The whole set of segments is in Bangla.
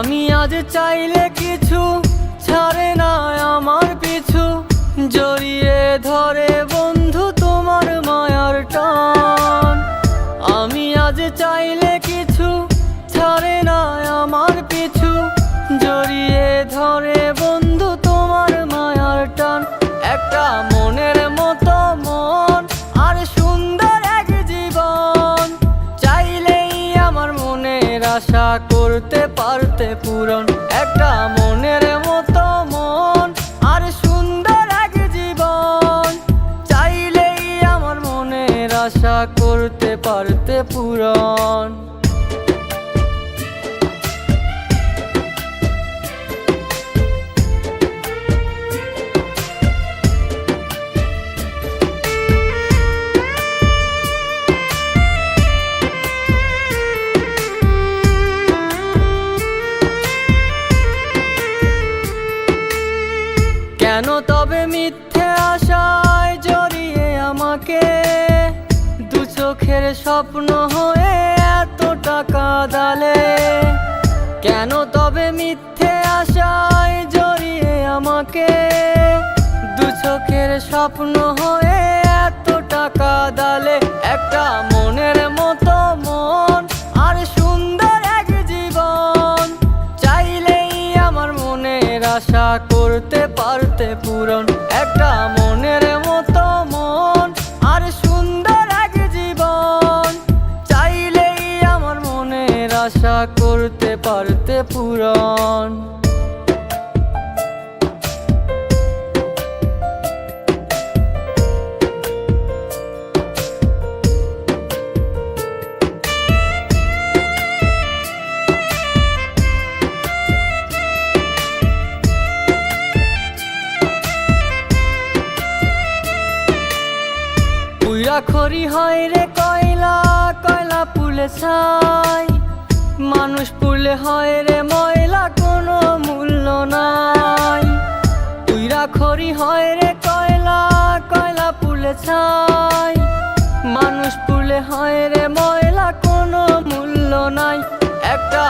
আমি আজ চাইলে কিছু ছাড়ে না আমার পিছু। জড়িয়ে ধরে বন্ধু তোমার মায়ার টান। আমি আজ চাইলে কিছু ছাড়ে না আমার পিছু। জড়িয়ে ধরে বন্ধু তোমার মায়ার টান। একটা মনের মতো মন আর সুন্দর এক জীবন। চাইলেই আমার মনের আশা পূরণ। একটা মনের মতো মন, আর সুন্দর এক জীবন। চাইলেই আমার মনের আশা করতে পারতে পূরণ। মিথ্যে আশায় জড়িয়ে আমাকে দু চোখের স্বপ্ন হয়ে এত টাকা দালে কেন তবে মিথ্যে আশায় জড়িয়ে আমাকে দু চোখের স্বপ্ন হয়ে এত টাকা দালে একটা করতে পারতে পূরণ। একটা মনের মতো মন, আর সুন্দর এক জীবন। চাইলেই আমার মনের আশা করতে পারতে পূরণ। খড়ি হয় রে কয়লা কয়লা পুলে ছাই। মানুষ পুলে হয় রে ময়লা, কোনো মূল্য নাই। পুইরা খড়ি হয় রে কয়লা কয়লা পুলে ছাই। মানুষ পুলে হয় রে ময়লা, কোনো মূল্য নাই। একটা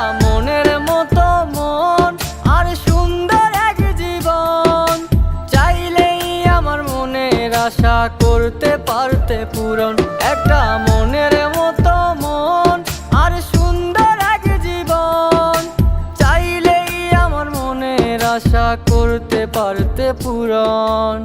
আশা করতে পারতে পূরণ, একটা মনের মতো মন, আর সুন্দর এক জীবন। চাইলেই আমার মনের আশা করতে পারতে পূরণ।